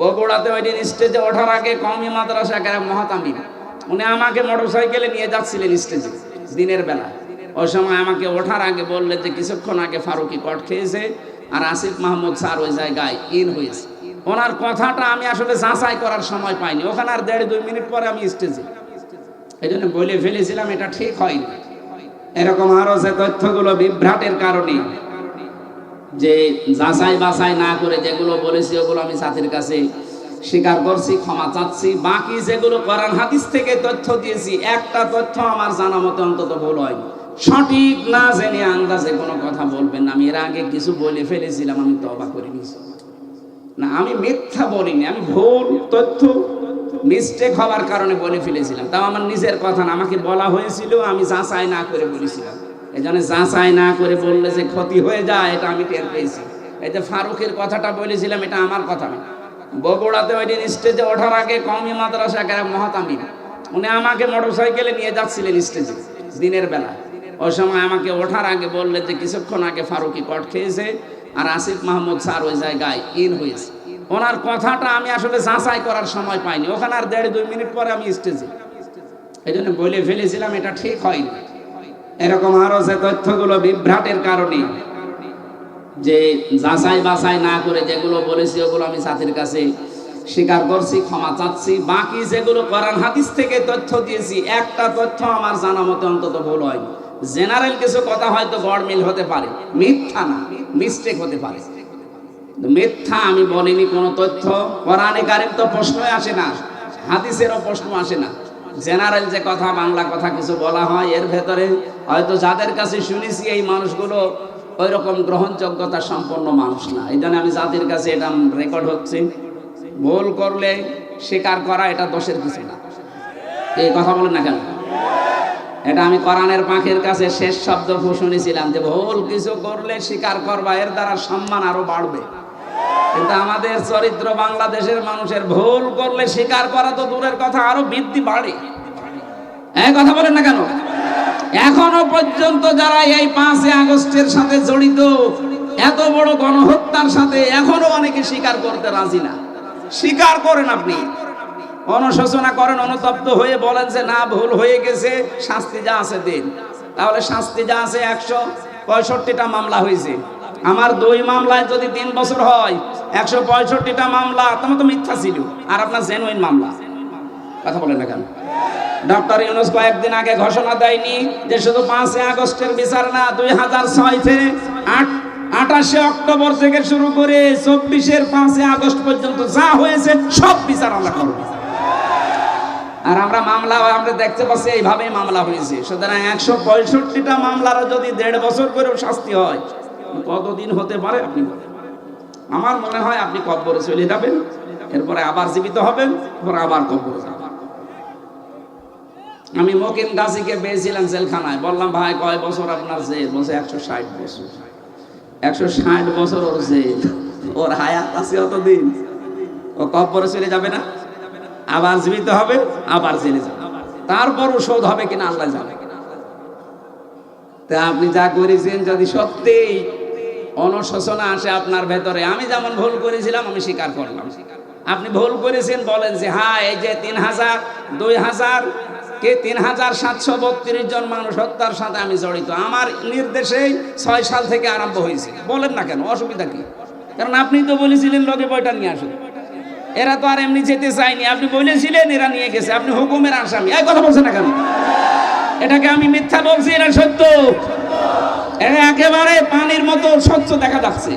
বগুড়াতে ওই দিন স্টেজে ওঠার আগে কমি মাদ্রাসা এক মহাতামিম। উনি আমাকে মোটরসাইকেলে নিয়ে যাচ্ছিলেন স্টেজে দিনের বেলা। ওই সময় আমাকে ওঠার আগে বললে যে কিছুক্ষণ আগে ফারুকি কট খেয়েছে আর আসিফ মাহমুদ স্যার ওই জায়গায় ইন হয়েছে। ওনার কথাটা আমি আসলে যাচাই করার সময় পাইনি। ওখানে আর দেড় দুই মিনিট পরে আমি স্টেজে এই জন্য বলে ফেলেছিলাম, এটা ঠিক হয়নি। এরকম আরও যে তথ্যগুলো বিভ্রাটের কারণে যে যাচাই বাছাই না করে যেগুলো বলেছি, ওগুলো আমি সাথীর কাছে স্বীকার করছি, ক্ষমা চাচ্ছি। বাকি যেগুলো কোরআন হাদিস থেকে তথ্য দিয়েছি, একটা তথ্য আমার জানা মতো অন্তত ভুল হয়নি। সঠিক না জেনে আন্দাজে কোনো কথা বলবেন আমি এর আগে কিছু বলে ফেলেছিলাম, আমি তবা করে নিয়েছি। না, আমি মিথ্যা বলিনি, আমি ভুল তথ্য মিস্টেক হওয়ার কারণে বলে ফেলেছিলাম। তাও আমার নিজের কথা না, আমাকে বলা হয়েছিল, আমি যাচাই না করে বলেছিলাম। এই জন্য যাচাই না করে বললে যে ক্ষতি হয়ে যায়, এটা আমি টের পেয়েছি। এই যে ফারুকের কথাটা বলেছিলাম, এটা আমার কথা না। বগুড়াতে ওই দিন স্টেজে ওঠার আগে কমি মাদ্রাসা এক মহাতামিম, উনি আমাকে মোটরসাইকেলে নিয়ে যাচ্ছিলেন স্টেজে দিনের বেলা। ওই সময় আমাকে ওঠার আগে বললে যে কিছুক্ষণ আগে ফারুকি কট খেয়েছে, আর আসিফ মাহমুদ স্যার ওই জায়গায় ইন হয়েছে। ওনার কথাটা আমি আসলে যাচাই করার সময় পাইনি। ওখানে আর দেড় দুই মিনিট পরে আমি স্টেজে এই জন্য বলে ফেলেছিলাম, এটা ঠিক হয়নি। এরকম আরও যে তথ্যগুলো বিভ্রাটের কারণে যে যাচাই বাছাই না করে যেগুলো বলেছি, ওগুলো আমি সাথীর কাছে স্বীকার করছি, ক্ষমা চাচ্ছি। বাকি যেগুলো কোরআন হাদিস থেকে তথ্য দিয়েছি, একটা তথ্য আমার জানা মতে অন্তত ভুল হয়নি জেনারেল কিছু কথা হয়তো গড়মিল হতে পারে। মিথ্যা না মিস্টেক হতে পারে। মিথ্যা আমি বলিনি কোনো তথ্য। কোরআনে কারিম তো প্রশ্নই আসে না, হাদিসেরও প্রশ্ন আসে না। জেনারেল যে কথা, বাংলা কথা কিছু বলা হয়, এর ভেতরে হয়তো যাদের কাছে শুনেছি এই মানুষগুলো ওই রকম গ্রহণযোগ্যতা সম্পন্ন মানুষ না। এই জন্য আমি জাতির কাছে এটা রেকর্ড হচ্ছে। ভুল করলে স্বীকার করা এটা দোষের কিছু না। এই কথা বলেন না কেন? এটা আমি কোরআনের পাখির কাছে শেষ শব্দ শুনেছিলাম যে ভুল কিছু করলে স্বীকার করবা, এর দ্বারা সম্মান আরও বাড়বে। কিন্তু আমাদের চরিত্র বাংলাদেশের মানুষের ভুল করলে স্বীকার করা তো দূরের কথা, আরও বৃদ্ধি বাড়ে। এই কথা বলেন না কেন? এখনও পর্যন্ত যারা এই পাঁচই আগস্টের সাথে জড়িত, এত বড় গণহত্যার সাথে এখনও অনেকে স্বীকার করতে রাজি না। স্বীকার করেন আপনি। অনুশোচনা করেন, অনুতপ্ত হয়ে বলেন যে, না, ভুল হয়ে গেছে, শাস্তি যা আছে দিন। তাহলে শাস্তি যা আছে একশো পঁয়ষট্টিটা মামলা হয়েছে। আমার দুই মামলায় যদি তিন বছর হয় একশো পঁয়ষট্টিটা মামলা, তোমার তো মিথ্যা ছিল। আর আপনার জেনুইন মামলা। কথা বলেন না কেন? ডক্টর ইউনুস কয়েকদিন আগে ঘোষণা দেয়নি যে শুধু পাঁচই আগস্টের বিচার না, দুই হাজার ছয় থেকে আট আঠাশে অক্টোবর থেকে শুরু করে চব্বিশের পাঁচই আগস্ট পর্যন্ত যা হয়েছে, সব বিচার আমরা করব। আর আমরা মামলা, আমরা দেখতে পাচ্ছি এইভাবে মামলা হয়েছে। সুতরাং একশো পঁয়ষট্টিটা মামলারও যদি দেড় বছর করেও শাস্তি হয়, কতদিন হতে পারে আপনি বলেন? আমার মনে হয় আপনি কব্বরে চলে যাবেন, এরপরে আবার জীবিত হবেন পরে আবার কব্বরে যাবেন। আমি মকিম গাছিকে পেয়েছিলাম জেলখানায়। বললাম, ভাই, কয় বছর আপনার জেল? বলছে, একশো ষাট বছর। একশো ষাট বছর ওর জেল। ওর হায়াত আছে অতদিন। ও কব্বরে চলে যাবে না। আবার জীবিত হবে, আবার জেলে যাবে। তারপর শোধ হবে কিনা আল্লাহ যাবে তা আপনি যা করেছেন যদি সত্যিই অনুশোচনা আসে আপনার ভেতরে। আমি যেমন ভুল করেছিলাম, আমি স্বীকার করলাম। আপনি ভুল করেছেন, বলেন যে হ্যাঁ এই যে তিন হাজার, দুই হাজার, কে তিন হাজার সাতশো বত্রিশ জন মানুষ হত্যার সাথে আমি জড়িত। আমার নির্দেশেই ছয় সাল থেকে আরম্ভ হয়েছে। বলেন না কেন, অসুবিধা কি? কারণ আপনি তো বলেছিলেন, লগে বইটা নিয়ে আসুন। এরা তো আর এমনি যেতে চায়নি। আপনি বলেছিলেন, এরা নিয়ে গেছে। আপনি হুকুমের আসামি। এক কথা বলছেন না কেন? এটাকে আমি মিথ্যা বলছি এটা সত্য। একেবারে পানির মতো স্বচ্ছ দেখা যাচ্ছে।